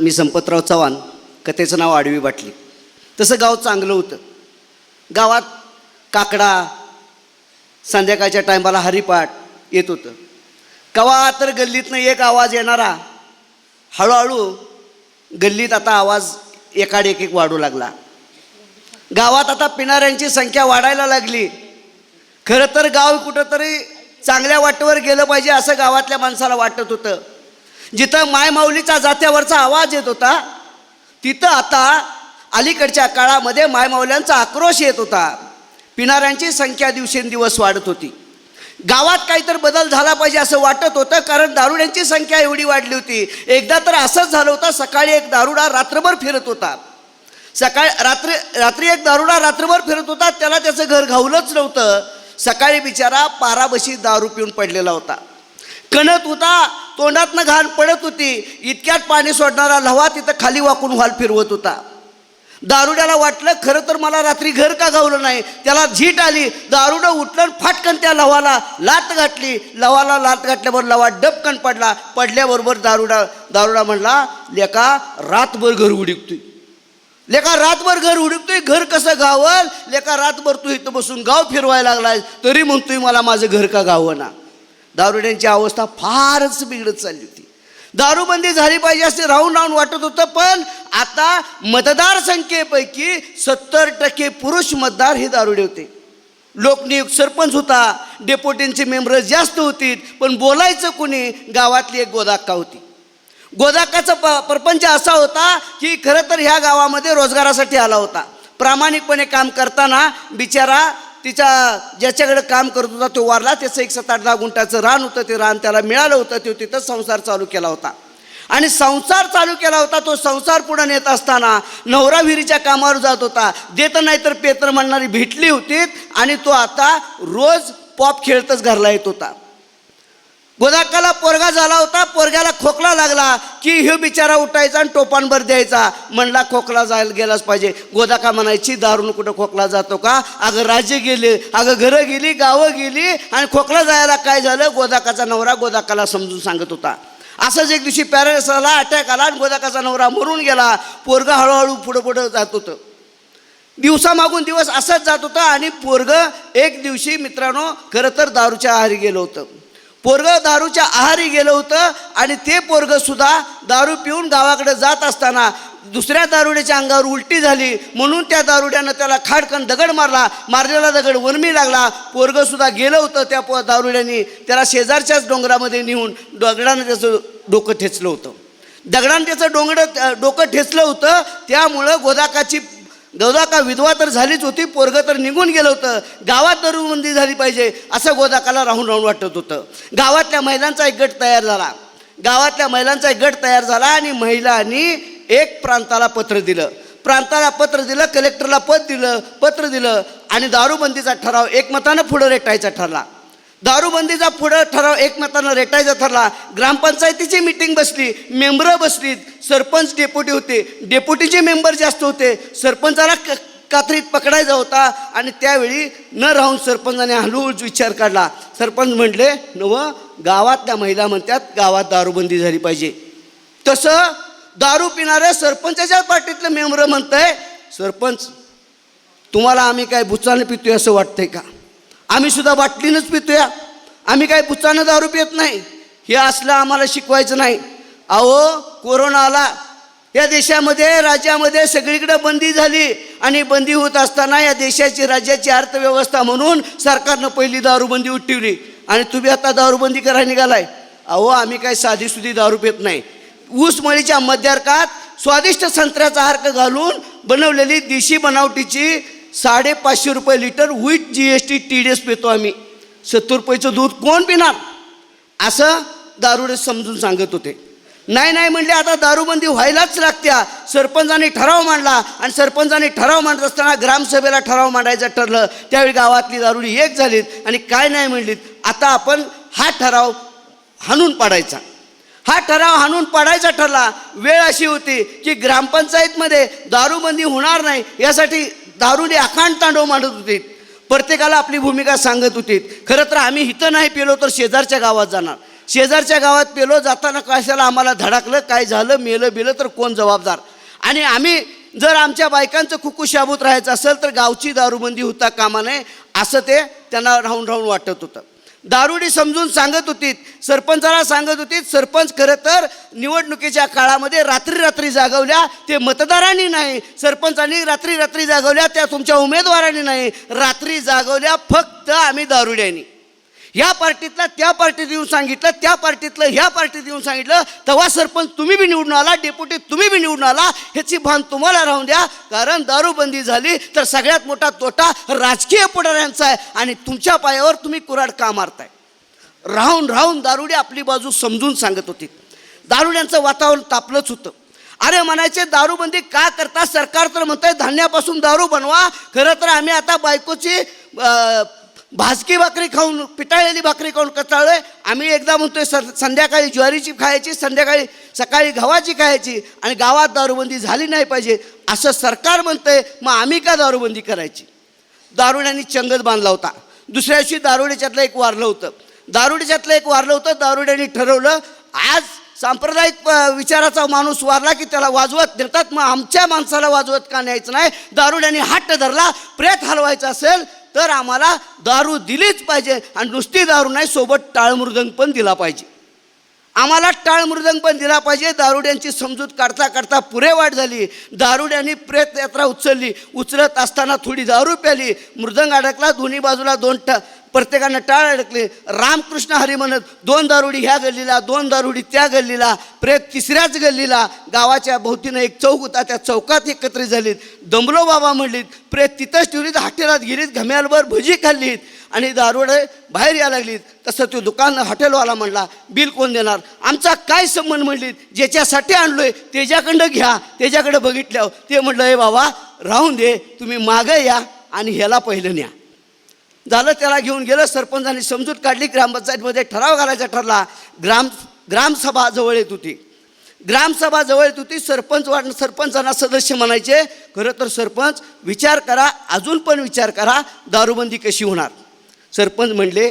मी संपतराव चव्हाण कथेचं नाव आडवी बाटली. तसं गाव चांगलं होतं. गावात काकडा संध्याकाळच्या टायमाला हरिपाठ येत होतं. कवा तर गल्लीतनं एक आवाज येणारा हळूहळू गल्लीत आता आवाज एकाड एक एक वाढू लागला. गावात आता पिणाऱ्यांची संख्या वाढायला लागली. खरं तर गाव कुठंतरी चांगल्या वाटेवर गेलं पाहिजे असं गावातल्या माणसाला वाटत होतं. जिथं मायमाऊलीचा जात्यावरचा आवाज येत होता तिथं आता अलीकडच्या काळामध्ये मायमाऊल्यांचा आक्रोश येत होता. पिणाऱ्यांची संख्या दिवसेंदिवस वाढत होती. गावात काहीतरी बदल झाला पाहिजे असं वाटत होतं कारण दारुड्यांची संख्या एवढी वाढली होती. एकदा तर असंच झालं होतं सकाळी एक दारुडा रात्रभर फिरत होता. सकाळी रात्री रात्री एक दारुडा रात्रभर फिरत होता त्याला त्याचं घर घावलंच नव्हतं. सकाळी बिचारा पाराबशी दारू पिऊन पडलेला होता. कणत होता तोंडातनं घाण पडत होती. इतक्यात पाणी सोडणारा लव्हा तिथं खाली वाकून व्हाल फिरवत होता. दारुड्याला वाटलं खरं तर मला रात्री घर का गावलं नाही? त्याला झीट आली. दारुडं उठलं फाटकन त्या लवाला लात घातली. लवाला लात घातल्यावर लवा डबकन पडला. पडल्याबरोबर दारुडा दारुडा म्हणला लेका रातभर घर उडिकतोय लेका रातभर घर उडकतोय घर कसं गावल? लेका रातभर तू इथं बसून गाव फिरवायला लागलाय तरी म्हणतोय मला माझं घर का गावं ना दारुड्यांची अवस्था फारच बिघडत चालली होती. दारूबंदी झाली पाहिजे असे राहून राहून वाटत होतं पण आता मतदारसंख्येपैकी सत्तर टक्के पुरुष मतदार हे दारुडे होते. लोकनियुक्त सरपंच होता डेपोटींचे मेंबर जास्त होती पण बोलायचं कुणी गावातली एक गोदाक्का होती. गोदाकाचा प प्रपंच असा होता की खरं तर ह्या गावामध्ये रोजगारासाठी आला होता. प्रामाणिकपणे काम करताना बिचारा तिच्या ज्याच्याकडे काम करत होता तो वारला. त्याचं एक सात आठ दहा गुंठाचं रान होतं ते रान त्याला मिळालं होतं तो तिथं संसार चालू केला होता. आणि संसार चालू केला होता तो संसार पुढे नेत असताना नवरा विहिरीच्या कामावर जात होता. देत नाही तर पेत्र म्हणणारी भेटली होती आणि तो आता रोज पॉप खेळतच घरला येत होता. गोदाकाला पोरगा झाला होता पोरग्याला खोकला लागला की ह्यो बिचारा उठायचा आणि टोपांवर द्यायचा. म्हणला खोकला जायला गेलाच पाहिजे. गोदाका म्हणायची दारून कुठं खोकला जातो का? अगं राजे गेले अगं घरं गेली गावं गेली आणि खोकला जायला काय झालं? गोदाकाचा नवरा गोदाकाला समजून सांगत होता. असंच एक दिवशी पॅरेसला अटॅक आला आणि गोदाकाचा नवरा मरून गेला. पोरगा हळूहळू पुढं पुढं जात होतं. दिवसामागून दिवस असंच जात होतं आणि पोरगं एक दिवशी मित्रांनो खरं तर दारूच्या आहारी गेलं होतं. पोरग दारूच्या आहारी गेलं होतं आणि ते पोरग सुद्धा दारू पिऊन गावाकडे जात असताना दुसऱ्या दारुड्याच्या अंगावर उलटी झाली. म्हणून त्या दारुड्यानं त्याला खाडकन दगड मारला. मारलेला दगड वनमी लागला. पोरग सुद्धा गेलं होतं त्या पो दारुड्याने. त्याला शेजारच्याच डोंगरामध्ये नेऊन दगडानं त्याचं डोकं ठेचलं होतं. दगडानं त्याचं डोंगरं डोकं ठेचलं होतं. त्यामुळं गोदाकाची गोदाका विधवा तर झालीच होती पोरगं तर निघून गेलं होतं. गावात दारूबंदी झाली पाहिजे असं गोदाकाला राहून राहून वाटत होतं. गावातल्या महिलांचा एक गट तयार झाला. गावातल्या महिलांचा एक गट तयार झाला आणि महिलांनी एक प्रांताला पत्र दिलं. प्रांताला पत्र दिलं कलेक्टरला पद दिलं पत्र दिलं आणि दारूबंदीचा ठराव एकमतानं पुढं रेटायचा ठरला. दारूबंदीचा पुढं ठराव एकमतानं रेटायचा ठरला. ग्रामपंचायतीची मिटिंग बसली मेंबरं बसलीत. सरपंच डेप्युटी होते. डेप्युटीचे मेंबर जास्त होते. सरपंचाला क कात्रीत पकडायचा होता आणि त्यावेळी न राहून सरपंचाने हळूहळू विचार काढला. सरपंच म्हटले नव गावातल्या महिला म्हणतात गावात दारूबंदी झाली पाहिजे. तसं दारू पिणाऱ्या सरपंचाच्या पार्टीतलं मेंबर म्हणतंय सरपंच तुम्हाला आम्ही काय बुचाने पितोय असं वाटतंय का? आम्ही सुद्धा बाटलीनंच पितोया. आम्ही काय बुचानं दारू पित नाही. हे असलं आम्हाला शिकवायचं नाही. अहो कोरोना आला. या देशामध्ये राज्यामध्ये सगळीकडे बंदी झाली. आणि बंदी होत असताना या देशाची राज्याची अर्थव्यवस्था म्हणून सरकारनं पहिली दारूबंदी उठवली. आणि तुम्ही आता दारूबंदी करायला निघालाय. अहो आम्ही काय साधी सुधी दारू पित नाही. ऊसमळीच्या मध्यार्कात स्वादिष्ट संत्र्याचा अर्क घालून बनवलेली देशी बनावटीची साडेपाचशे रुपये litre with G S T T D S पितो आम्ही. सत्तर रुपयाचं दूध कोण पिणार? असं दारुडे समजून सांगत होते. नाही नाही म्हणले आता दारूबंदी व्हायलाच लागत्या. सरपंचाने ठराव मांडला आणि सरपंचाने ठराव मांडत असताना ग्रामसभेला ठराव मांडायचं ठरलं. त्यावेळी गावातली दारुडी एक झालीत आणि काय नाही म्हणलीत. आता आपण हा ठराव हाणून पाडायचा. हा ठराव हाणून पाडायचा ठरला. वेळ अशी होती की ग्रामपंचायतमध्ये दारूबंदी होणार नाही. यासाठी दारूने अखांड तांडव मांडत होते. प्रत्येकाला आपली भूमिका सांगत होती. खरं तर आम्ही इथं नाही पेलो तर शेजारच्या गावात जाणार. शेजारच्या गावात पेलो जाताना कशाला आम्हाला धडकलं काय झालं मेलं बिलं तर कोण जबाबदार? आणि आम्ही जर आमच्या बायकांचं कुकू शाबूत राहायचं असेल तर गावची दारूबंदी होता कामा नये असं ते त्यांना राहून राहून वाटत होतं. दारुडी समजून सांगत होती सरपंचाला सांगत होती सरपंच खरं तर निवडणुकीच्या काळामध्ये रात्री रात्री जागवल्या ते मतदारांनी नाही. सरपंचांनी रात्री रात्री जागवल्या त्या तुमच्या उमेदवारांनी नाही. रात्री जागवल्या फक्त आम्ही दारुड्यांनी. ह्या पार्टीतला त्या पार्टीत येऊन सांगितलं त्या पार्टीतलं ह्या पार्टीत येऊन सांगितलं तेव्हा सरपंच तुम्ही बी निवडून आला डेप्युटी तुम्ही बी निवडून आला ह्याची भान तुम्हाला राहून द्या कारण दारूबंदी झाली तर सगळ्यात मोठा तोटा राजकीय पुढाऱ्यांचा आहे आणि तुमच्या पायावर तुम्ही कुराड का मारताय? राहून राहून दारुडे आपली बाजू समजून सांगत होती. दारुड्यांचं वातावरण तापलंच होतं. अरे म्हणायचे दारूबंदी का करता? सरकार तर म्हणतंय धान्यापासून दारू बनवा. खरं तर आम्ही आता बायकोची भाजकी भाकरी खाऊन पिटाळलेली भाकरी खाऊन कचाळलोय आम्ही एकदा म्हणतोय स संध्याकाळी ज्वारीची खायची संध्याकाळी सकाळी गव्हाची खायची आणि गावात दारूबंदी झाली नाही पाहिजे असं सरकार म्हणतंय मग आम्ही का दारूबंदी करायची? दारुड्यांनी चंगत बांधला होता. दुसऱ्या दिवशी दारुड्याच्यातलं एक वारलं होतं. दारुड्याच्यातलं एक वारलं होतं दारुड्यांनी ठरवलं आज सांप्रदायिक विचाराचा माणूस वारला की त्याला वाजवत देतात मग आमच्या माणसाला वाजवत का न्यायचं नाही? दारुड्यांनी हट्ट धरला प्रेत हलवायचा असेल तर आम्हाला दारू दिलीच पाहिजे आणि नुसती दारू नाही सोबत टाळमृदंग पण दिला पाहिजे. आम्हाला टाळ मृदंग पण दिला पाहिजे. दारुड्यांची समजूत काढता काढता पुरे वाट झाली. दारुड्यांनी प्रेत यात्रा उचलली. उचलत असताना थोडी दारू प्याली. मृदंग अडकला दोन्ही बाजूला दोन ट प्रत्येकानं टाळ अडकले. रामकृष्ण हरी म्हणत दोन दारुडी ह्या गल्लीला दोन दारुडी त्या गल्लीला प्रेत तिसऱ्याच गल्लीला. गावाच्या भोवतीनं एक चौक होता त्या चौकात एकत्रित झालीत. दमलो बाबा म्हणलीत प्रेत तिथंच ठेवलीत हॉटेलात गेलीत घम्यालभर भजी खाल्लीत आणि दारुडे बाहेर यायला लागलीत. तसं तो दुकान हॉटेलवाला म्हणला बिल कोण देणार? आमचा काय संबंध? म्हणलीत ज्याच्यासाठी आणलोय त्याच्याकडं घ्या त्याच्याकडं बघितल्यावर. ते म्हटलं हे बाबा राहून दे तुम्ही मागं या आणि ह्याला पहिलं न्या. झालं त्याला घेऊन गेलं सरपंचांनी समजूत काढली ग्रामपंचायतमध्ये ठराव घालायचा ठरला. ग्राम ग्रामसभा जवळ येत होती. ग्रामसभा जवळ येत होती सरपंच वाट सरपंचांना सदस्य म्हणायचे खरं तर सरपंच विचार करा अजून पण विचार करा दारूबंदी कशी होणार? सरपंच म्हणले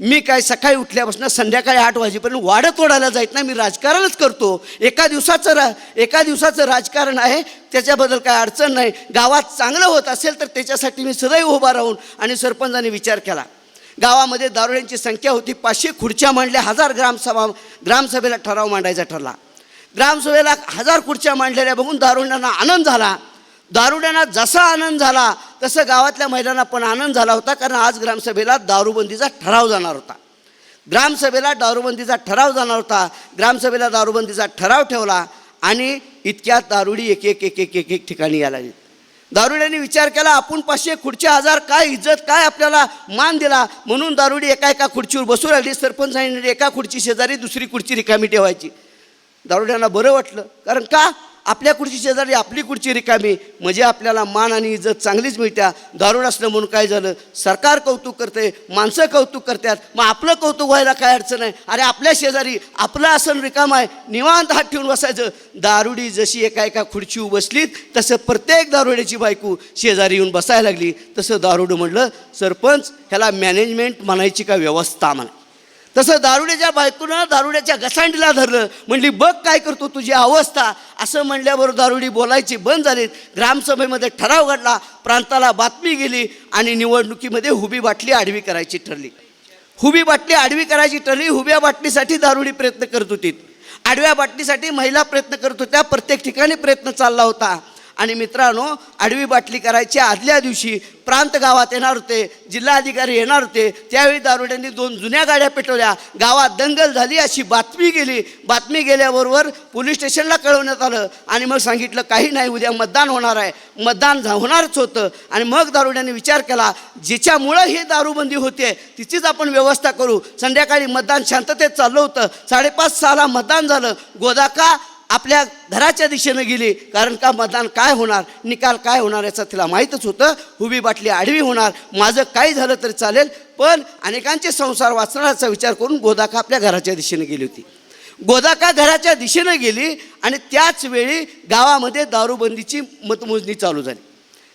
मी काय सकाळी उठल्यापासून संध्याकाळी आठ वाजेपर्यंत वाढत ओढायला जायत नाही मी राजकारणच करतो. एका दिवसाचं रा एका दिवसाचं राजकारण आहे त्याच्याबद्दल काय अडचण नाही. गावात चांगलं होत असेल तर त्याच्यासाठी मी सदैव उभा राहून आणि सरपंचाने विचार केला. गावामध्ये दारुड्यांची संख्या होती पाचशे खुर्च्या मांडल्या हजार ग्रामसभा ग्रामसभेला ठराव मांडायचा ठरला. ग्रामसभेला हजार खुर्च्या मांडलेल्या बघून दारुड्यांना आनंद झाला. दारुड्यांना जसा आनंद झाला तसं गावातल्या महिलांना पण आनंद झाला होता कारण आज ग्रामसभेला दारूबंदीचा ठराव जाणार होता. ग्रामसभेला दारूबंदीचा ठराव जाणार होता ग्रामसभेला दारूबंदीचा ठराव ठेवला आणि इतक्यात दारुडी एक एक एक एक एक एक ठिकाणी यायला लागली. दारुड्यांनी विचार केला आपण पाचशे खुर्च्या हजार काय इज्जत काय आपल्याला मान दिला? म्हणून दारुडी एका एका खुर्चीवर बसू राहिली. सरपंचांनी एका खुर्ची शेजारी दुसरी खुर्ची रिकामी ठेवायची. दारुड्यांना बरं वाटलं. कारण का? आपल्या खुर्ची शेजारी आपली खुर्ची रिकामी. म्हणजे आपल्याला मान आणि इज्जत चांगलीच मिळत्या. दारुड असलं म्हणून काय झालं? सरकार कौतुक करते माणसं कौतुक करतात. मग आपलं कौतुक व्हायला काय अडचण आहे? अरे आपल्या शेजारी आपलं आसन रिकाम आहे. निवांत हात ठेवून बसायचं. दारुडी जशी एका एका खुर्ची बसलीत तसं प्रत्येक दारुड्याची बायको शेजारी येऊन बसायला लागली. तसं दारुडू म्हणलं सरपंच ह्याला मॅनेजमेंट म्हणायची का व्यवस्था म्हणा. तसं दारुड्याच्या बायकोनं दारुड्याच्या घसांडीला धरलं. म्हणली बघ काय करतो तुझी अवस्था. असं म्हणल्याबरोबर दारुडी बोलायची बंद झालीत ग्रामसभेमध्ये ठराव घडला. प्रांताला बातमी गेली आणि निवडणुकीमध्ये हुबी बाटली आडवी करायची ठरली. हुबी बाटली आडवी करायची ठरली. हुब्या बाटलीसाठी दारुडी प्रयत्न करत होती. आडव्या बाटलीसाठी महिला प्रयत्न करत होत्या. प्रत्येक ठिकाणी प्रयत्न चालला होता. आणि मित्रांनो आडवी बाटली करायची. आदल्या दिवशी प्रांत गावात येणार होते जिल्हाधिकारी येणार होते. त्यावेळी दारुड्यांनी दोन जुन्या गाड्या पेटवल्या. गावात दंगल झाली अशी बातमी गेली. बातमी गेल्याबरोबर पोलीस स्टेशनला कळवण्यात आलं. आणि मग सांगितलं काही नाही उद्या मतदान होणार आहे. मतदान झा- होणारच होतं. आणि मग दारुड्यांनी विचार केला जिच्यामुळं ही दारूबंदी होते तिचीच आपण व्यवस्था करू. संध्याकाळी मतदान शांततेत चाललं होतं. साडेपाच सहाला मतदान झालं. गोदाका आपल्या घराच्या दिशेनं गेली कारण का मतदान काय होणार निकाल काय होणार याचं तिला माहीतच होतं. हुबी बाटली आडवी होणार माझं काही झालं तरी चालेल पण अनेकांचे संसार वाचण्याचा विचार करून गोदाका आपल्या घराच्या दिशेनं गेली होती. गोदाका घराच्या दिशेनं गेली आणि त्याच वेळी गावामध्ये दारूबंदीची मतमोजणी चालू झाली.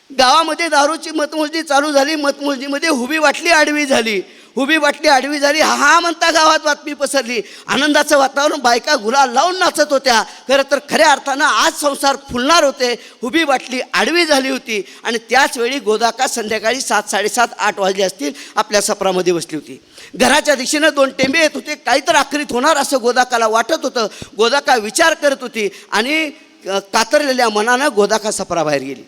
गावामध्ये दारूची मतमोजणी चालू झाली मतमोजणीमध्ये हुबी बाटली आडवी झाली. उभी वाटली आडवी झाली हा हा म्हणता गावात बातमी पसरली. आनंदाचं वातावरण बायका गुलाल लावून नाचत होत्या. खरं तर खऱ्या अर्थानं आज संसार फुलणार होते. उभी वाटली आडवी झाली होती. आणि त्याचवेळी गोदाका संध्याकाळी सात साडेसात आठ वाजले असतील आपल्या सपरामध्ये बसली होती. घराच्या दिशेनं दोन टेंबे येत होते. काहीतर आखरीत होणार असं गोदाकाला वाटत होतं. गोदाका विचार करत होती आणि कातरलेल्या मनानं गोदाका सपराबाहेर गेली.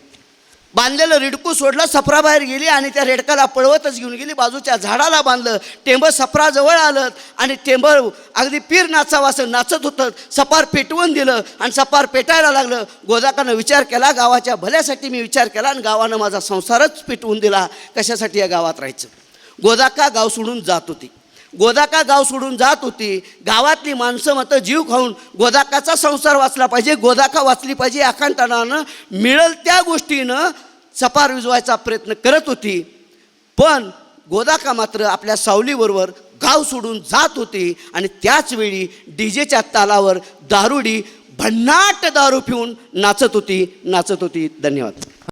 बांधलेलं रिडकू सोडलं सफरा बाहेर गेली आणि त्या रेडकाला पळवतच घेऊन गेली. बाजूच्या झाडाला बांधलं टेंबं सफराजवळ आलं आणि टेंबं अगदी पीर नाचावं असं नाचत होतं. सपार पेटवून दिलं आणि सपार पेटायला लागलं. गोदाकानं विचार केला गावाच्या भल्यासाठी मी विचार केला आणि गावानं माझा संसारच पेटवून दिला. कशासाठी या गावात राहायचं? गोदाका गाव सोडून जात होती. गोदाका गाव सोडून जात होती. गावातली माणसं मतं जीव खाऊन गोदाकाचा संसार वाचला पाहिजे गोदाका वाचली पाहिजे आकांतानानं मिळेल त्या गोष्टीनं चपार विजवायचा प्रयत्न करत होती. पण गोदाका मात्र आपल्या सावलीबरोबर गाव सोडून जात होती आणि त्याचवेळी डी डीजेच्या तालावर दारुडी भन्नाट दारू पिऊन नाचत होती नाचत होती. धन्यवाद.